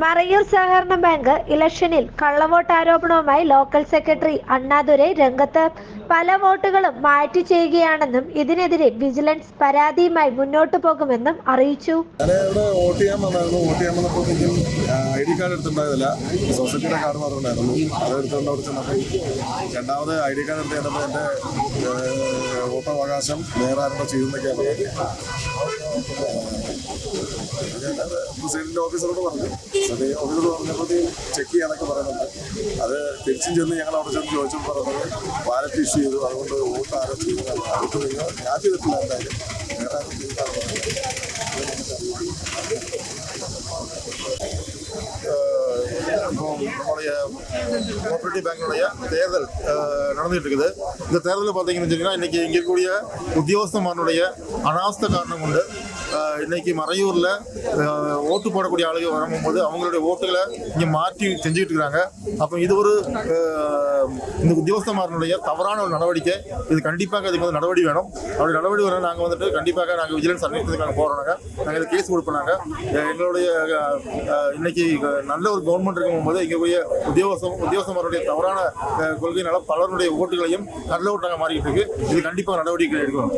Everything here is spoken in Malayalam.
മറയൂർ സഹകരണ ബാങ്ക് ഇലക്ഷനിൽ കള്ളവോട്ട് ആരോപണവുമായി ലോക്കൽ സെക്രട്ടറി അണ്ണാദുരെ രംഗത്ത് പല വോട്ടുകളും മാറ്റി ചെയ്യുകയാണെന്നും ഇതിനെതിരെ വിജിലൻസ് പരാതിയുമായി മുന്നോട്ടു പോകുമെന്നും അറിയിച്ചു. വോട്ട് ചെയ്യാൻ വന്നായിരുന്നു. വോട്ട് ചെയ്യാൻ വന്നപ്പോഴത്തേക്കും ഐ ഡി കാർഡ് എടുത്തിട്ടുണ്ടായിരുന്നില്ല. സൊസൈറ്റിയുടെ കാർഡ് മാത്രമേ ഉണ്ടായിരുന്നു അത് എടുത്തുകൊണ്ട് അവിടെ രണ്ടാമത് ഐ ഡി കാർഡ് എടുത്ത് ചെന്നപ്പോൾ എന്റെ വോട്ടവകാശം വേറെ ആരുടെ ചെയ്യുന്നൊക്കെയാണ് പ്രസിഡന്റിന്റെ ഓഫീസറോട് പറഞ്ഞു. അത് ഓഫീസറോട് പറഞ്ഞപ്പോഴത്തേക്കും ചെക്ക് ചെയ്യാനൊക്കെ പറയുന്നുണ്ട്. അത് തിരിച്ചും ചെന്ന് ഞങ്ങൾ അവിടെ ചെന്ന് ചോദിച്ചപ്പോൾ പറഞ്ഞത് ബാലറ്റ് ഇഷ്യൂ ചെയ്തു. അതുകൊണ്ട് വോട്ട് ആരോ ചെയ്യുന്നതാണ് ഞാൻ ചെയ്തിട്ടില്ല എന്തായാലും. വേറെ ആരും நம்மளுடைய கோஆபரேட்டிவ் பேங்கினுடைய தேர்தல் நடந்துகிட்டு இருக்குது இந்த தேர்தலில் பார்த்தீங்கன்னு வச்சுக்கோங்கன்னா இன்றைக்கி இங்கே இருக்கக்கூடிய உத்தியோகஸ்தமானுடைய அனாஸ்த காரணம் கொண்டு இன்னைக்கு மறையூரில் ஓட்டு போடக்கூடிய ஆளுகள் வரும்போது அவங்களுடைய ஓட்டுகளை இங்கே மாற்றி செஞ்சுக்கிட்டு இருக்கிறாங்க அப்போ இது ஒரு இந்த உத்தியோகஸ்தமாரனுடைய தவறான ஒரு நடவடிக்கை. இது கண்டிப்பாக அதுக்கு வந்து நடவடிக்கை வேணும். அப்படி நடவடிக்கை வேணும் நாங்கள் வந்துட்டு கண்டிப்பாக நாங்கள் விஜிலன்ஸ் அன்னைக்கு போகிறோங்க நாங்கள் இதை கேஸ் கொடுப்போம் எங்களுடைய இன்னைக்கு நல்ல ஒரு கவர்மெண்ட் இருக்கும்போது இங்கே உத்தியோகம் உத்தியோகஸ்தமாருடைய தவறான கொள்கையினால பலருடைய ஓட்டுகளையும் நல்ல ஓட்டாக மாறிக்கிட்டு இருக்கு. இது கண்டிப்பாக நடவடிக்கை எடுக்கணும்.